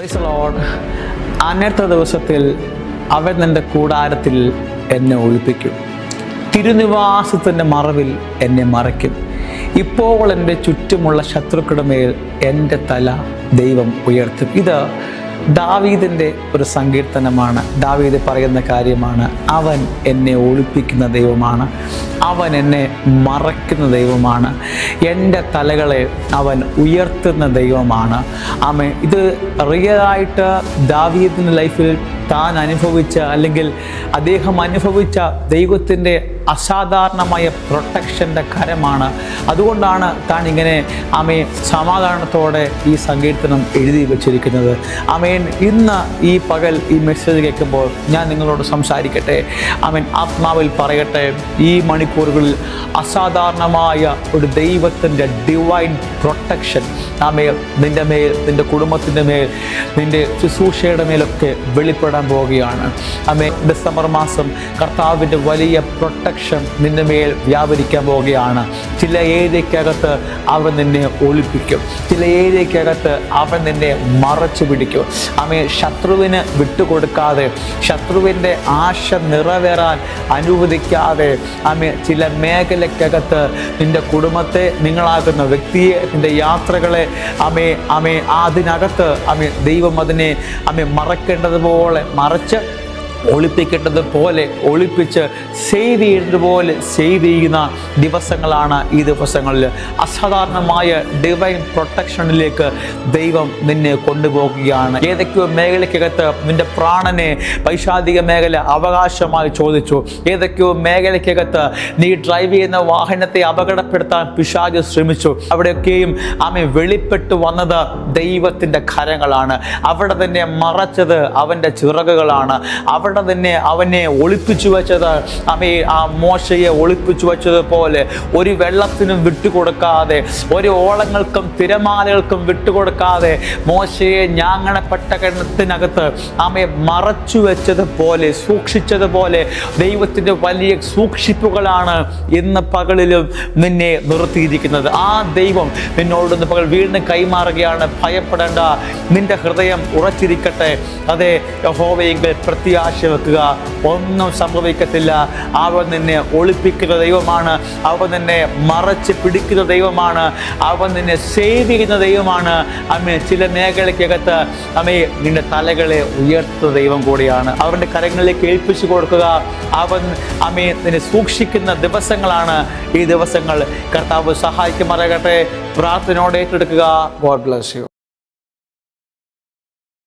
Price load ദിവസത്തിൽ അവൻ എന്റെ കൂടാരത്തിൽ എന്നെ ഒളിപ്പിക്കും. തിരുനിവാസത്തിന്റെ മറവിൽ എന്നെ മറയ്ക്കും. ഇപ്പോൾ എന്റെ ചുറ്റുമുള്ള ശത്രുക്കളുടെ മേൽ എന്റെ തല ദൈവം ഉയർത്തും. ഇത് ദാവീദിന്റെ ഒരു സങ്കീർത്തനമാണ്. ദാവീദ് പറയുന്ന കാര്യമാണ് അവൻ എന്നെ ഒളിപ്പിക്കുന്ന ദൈവമാണ്. അവൻ എന്നെ മറയ്ക്കുന്ന ദൈവമാണ്. എന്റെ തലകളെ അവൻ ഉയർത്തുന്ന ദൈവമാണ്. ആമേ ഇത് റിയലായിട്ട് ദാവീദിന്റെ ലൈഫിൽ താൻ അനുഭവിച്ച അല്ലെങ്കിൽ അദ്ദേഹം അനുഭവിച്ച ദൈവത്തിന്റെ അസാധാരണമായ പ്രൊട്ടക്ഷന്റെ കരമാണ്. അതുകൊണ്ടാണ് താൻ ഇങ്ങനെ അമേ സമാധാനത്തോടെ ഈ സങ്കീർത്തനം എഴുതി വച്ചിരിക്കുന്നത്. അമേൻ ഇന്ന് ഈ പകൽ ഈ മെസ്സേജ് കേൾക്കുമ്പോൾ ഞാൻ നിങ്ങളോട് സംസാരിക്കട്ടെ. അമേൻ ആത്മാവിൽ പറയട്ടെ. ഈ മണിക്കൂറുകളിൽ അസാധാരണമായ ഒരു ദൈവത്തിന്റെ ഡിവൈൻ പ്രൊട്ടക്ഷൻ നമ്മെ നിന്റെ മേൽ നിന്റെ കുടുംബത്തിന്റെ മേൽ നിന്റെ ശുശ്രൂഷയുടെ മേലൊക്കെ വെളിപ്പെടാൻ പോവുകയാണ്. അമ്മേ ഡിസംബർ മാസം കർത്താവിന്റെ വലിയ പ്രൊട്ടക്ഷൻ നിന്റെ മേൽ വ്യാപരിക്കാൻ പോവുകയാണ്. ചില ഏരിയക്കകത്ത് അവൻ നിന്നെ ഒളിപ്പിക്കും. ചില ഏരിയക്കകത്ത് അവൻ നിന്നെ മറച്ചു പിടിക്കും. ആമേ ശത്രുവിന് വിട്ടുകൊടുക്കാതെ ശത്രുവിന്റെ ആശ നിറവേറാൻ അനുവദിക്കാതെ അമ്മ ചില മേഖലയ്ക്കകത്ത് നിന്റെ കുടുംബത്തെ നിങ്ങളാകുന്ന വ്യക്തിയെ നിന്റെ യാത്രകളെ അമേ അമേ അതിനകത്ത് അമേ ദൈവം അതിനെ അമേ മറക്കേണ്ടതുപോലെ മറച്ച് ഒളിപ്പിക്കേണ്ടത് പോലെ ഒളിപ്പിച്ച് സേവ് പോലെ സേവ് ചെയ്യുന്ന ദിവസങ്ങളാണ് ഈ ദിവസങ്ങളിൽ. അസാധാരണമായ ഡിവൈൻ പ്രൊട്ടക്ഷനിലേക്ക് ദൈവം നിന്നെ കൊണ്ടുപോകുകയാണ്. ഏതൊക്കെയോ മേഖലയ്ക്കകത്ത് നിന്റെ പ്രാണനെ പൈശാധിക മേഖല അവകാശമായി ചോദിച്ചു. ഏതൊക്കെയോ മേഖലയ്ക്കകത്ത് നീ ഡ്രൈവ് ചെയ്യുന്ന വാഹനത്തെ അപകടപ്പെടുത്താൻ പിശാജ് ശ്രമിച്ചു. അവിടെയൊക്കെയും ആമെ വെളിപ്പെട്ട് വന്നത് ദൈവത്തിന്റെ കരങ്ങളാണ്. അവിടെ തന്നെ മറച്ചത് അവന്റെ ചിറകുകളാണ്. അവിടെ തന്നെ അവനെ ഒളിപ്പിച്ചു വെച്ചത്. അമേ ആ മോശയെ ഒളിപ്പിച്ചു വെച്ചതുപോലെ ഒരു വെള്ളത്തിനും വിട്ടുകൊടുക്കാതെ ഒരു ഓളങ്ങൾക്കും തിരമാലകൾക്കും വിട്ടുകൊടുക്കാതെ മോശയെ ഞാങ്ങണപ്പെട്ട കിണത്തിനകത്ത് അമ്മയെ മറച്ചു വെച്ചതുപോലെ സൂക്ഷിച്ചതുപോലെ ദൈവത്തിന്റെ വലിയ സൂക്ഷിപ്പുകളാണ് ഇന്ന് പകലിലും നിന്നെ നിർത്തിയിരിക്കുന്നത്. ആ ദൈവം നിന്നോട് ഇന്ന് പകൽ വീണ്ടും കൈമാറുകയാണ്. ഭയപ്പെടേണ്ട നിന്റെ ഹൃദയം ഉറച്ചിരിക്കട്ടെ. അതെ യഹോവയെങ്കിൽ പ്രത്യാശ വെക്കുക ഒന്നും സംഭവിക്കത്തില്ല. അവൻ നിന്നെ ഒളിപ്പിക്കുന്ന ദൈവമാണ്. അവൻ നിന്നെ മറച്ച് പിടിക്കുന്ന ദൈവമാണ്. അവൻ നിന്നെ സേവ് ചെയ്യുന്ന ദൈവമാണ്. അമ്മേ ചില മേഖലയ്ക്കകത്ത് അമ്മേ നിന്റെ തലകളെ ഉയർത്തുന്ന ദൈവം കൂടിയാണ്. അവരുടെ കരങ്ങളിലേക്ക് ഏൽപ്പിച്ചു കൊടുക്കുക. അവൻ അമ്മേ നിന്നെ സൂക്ഷിക്കുന്ന ദിവസങ്ങളാണ്. ഈ ദിവസങ്ങൾ കർത്താവ് സഹായിക്കുമാറാകട്ടെ. പ്രാർത്ഥനയോടെ ഏറ്റെടുക്കുക. God bless you